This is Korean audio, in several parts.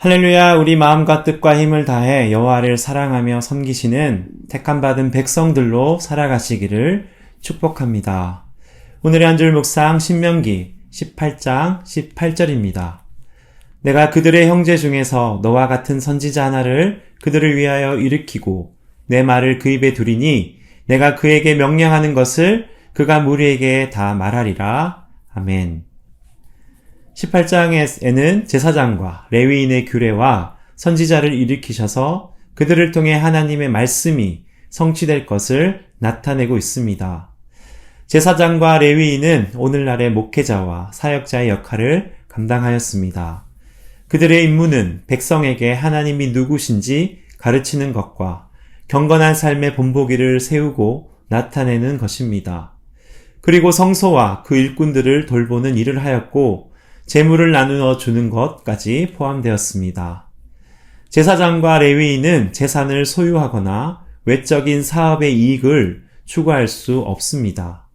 할렐루야, 우리 마음과 뜻과 힘을 다해 여호와를 사랑하며 섬기시는 택함 받은 백성들로 살아가시기를 축복합니다. 오늘의 한 줄 묵상 신명기 18장 18절입니다. 내가 그들의 형제 중에서 너와 같은 선지자 하나를 그들을 위하여 일으키고 내 말을 그 입에 두리니 내가 그에게 명령하는 것을 그가 무리에게 다 말하리라. 아멘. 18장에는 제사장과 레위인의 규례와 선지자를 일으키셔서 그들을 통해 하나님의 말씀이 성취될 것을 나타내고 있습니다. 제사장과 레위인은 오늘날의 목회자와 사역자의 역할을 감당하였습니다. 그들의 임무는 백성에게 하나님이 누구신지 가르치는 것과 경건한 삶의 본보기를 세우고 나타내는 것입니다. 그리고 성소와 그 일꾼들을 돌보는 일을 하였고 재물을 나누어 주는 것까지 포함되었습니다. 제사장과 레위인은 재산을 소유하거나 외적인 사업의 이익을 추구할 수 없습니다.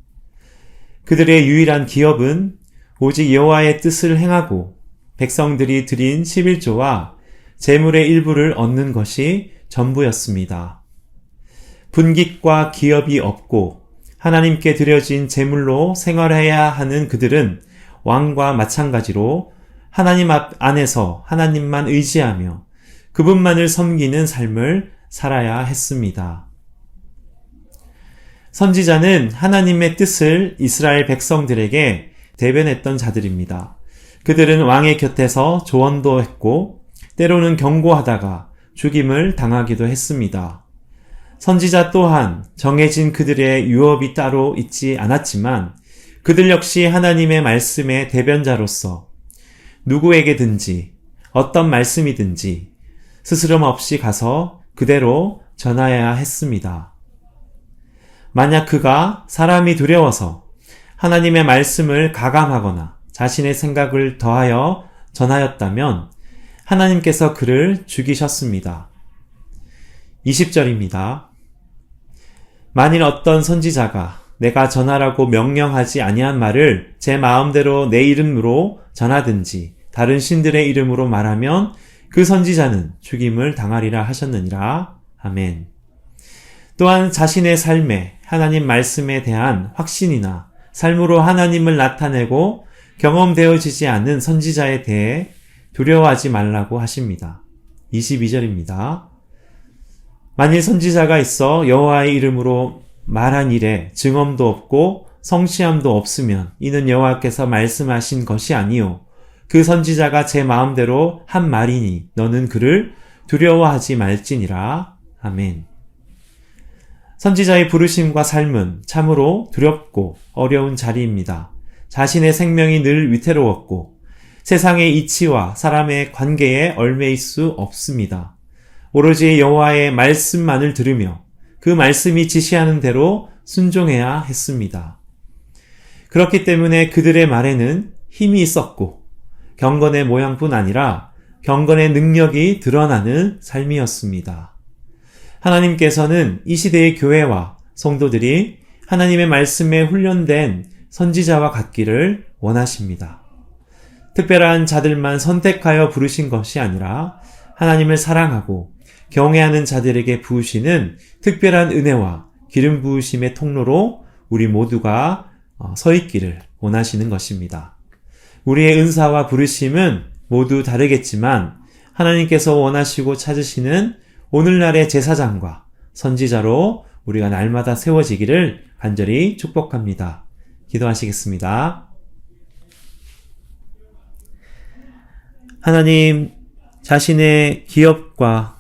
그들의 유일한 기업은 오직 여호와의 뜻을 행하고 백성들이 드린 11조와 재물의 일부를 얻는 것이 전부였습니다. 분깃과 기업이 없고 하나님께 드려진 재물로 생활해야 하는 그들은 왕과 마찬가지로 하나님 앞 안에서 하나님만 의지하며 그분만을 섬기는 삶을 살아야 했습니다. 선지자는 하나님의 뜻을 이스라엘 백성들에게 대변했던 자들입니다. 그들은 왕의 곁에서 조언도 했고 때로는 경고하다가 죽임을 당하기도 했습니다. 선지자 또한 정해진 그들의 유업이 따로 있지 않았지만 그들 역시 하나님의 말씀의 대변자로서 누구에게든지 어떤 말씀이든지 스스럼 없이 가서 그대로 전하여야 했습니다. 만약 그가 사람이 두려워서 하나님의 말씀을 가감하거나 자신의 생각을 더하여 전하였다면 하나님께서 그를 죽이셨습니다. 20절입니다. 만일 어떤 선지자가 내가 전하라고 명령하지 아니한 말을 제 마음대로 내 이름으로 전하든지 다른 신들의 이름으로 말하면 그 선지자는 죽임을 당하리라 하셨느니라. 아멘. 또한 자신의 삶에 하나님 말씀에 대한 확신이나 삶으로 하나님을 나타내고 경험되어지지 않는 선지자에 대해 두려워하지 말라고 하십니다. 22절입니다. 만일 선지자가 있어 여호와의 이름으로 말한 일에 증언도 없고 성취함도 없으면 이는 여호와께서 말씀하신 것이 아니요 그 선지자가 제 마음대로 한 말이니 너는 그를 두려워하지 말지니라 아멘. 선지자의 부르심과 삶은 참으로 두렵고 어려운 자리입니다. 자신의 생명이 늘 위태로웠고 세상의 이치와 사람의 관계에 얼매일 수 없습니다. 오로지 여호와의 말씀만을 들으며 그 말씀이 지시하는 대로 순종해야 했습니다. 그렇기 때문에 그들의 말에는 힘이 있었고 경건의 모양뿐 아니라 경건의 능력이 드러나는 삶이었습니다. 하나님께서는 이 시대의 교회와 성도들이 하나님의 말씀에 훈련된 선지자와 같기를 원하십니다. 특별한 자들만 선택하여 부르신 것이 아니라 하나님을 사랑하고 경외하는 자들에게 부으시는 특별한 은혜와 기름 부으심의 통로로 우리 모두가 어, 서 있기를 원하시는 것입니다. 우리의 은사와 부르심은 모두 다르겠지만 하나님께서 원하시고 찾으시는 오늘날의 제사장과 선지자로 우리가 날마다 세워지기를 간절히 축복합니다. 기도하시겠습니다. 하나님, 자신의 기업과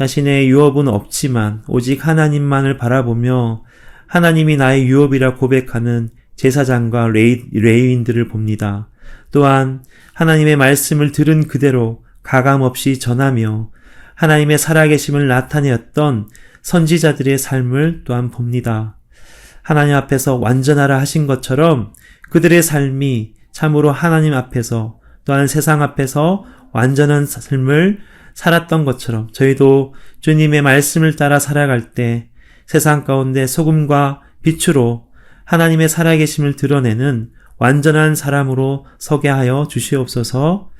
자신의 유업은 없지만 오직 하나님만을 바라보며 하나님이 나의 유업이라 고백하는 제사장과 레이, 레인들을 봅니다. 또한 하나님의 말씀을 들은 그대로 가감 없이 전하며 하나님의 살아계심을 나타내었던 선지자들의 삶을 또한 봅니다. 하나님 앞에서 완전하라 하신 것처럼 그들의 삶이 참으로 하나님 앞에서 또한 세상 앞에서 완전한 삶을 살았던 것처럼 저희도 주님의 말씀을 따라 살아갈 때 세상 가운데 소금과 빛으로 하나님의 살아계심을 드러내는 완전한 사람으로 서게 하여 주시옵소서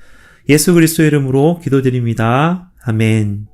예수 그리스도 이름으로 기도드립니다. 아멘.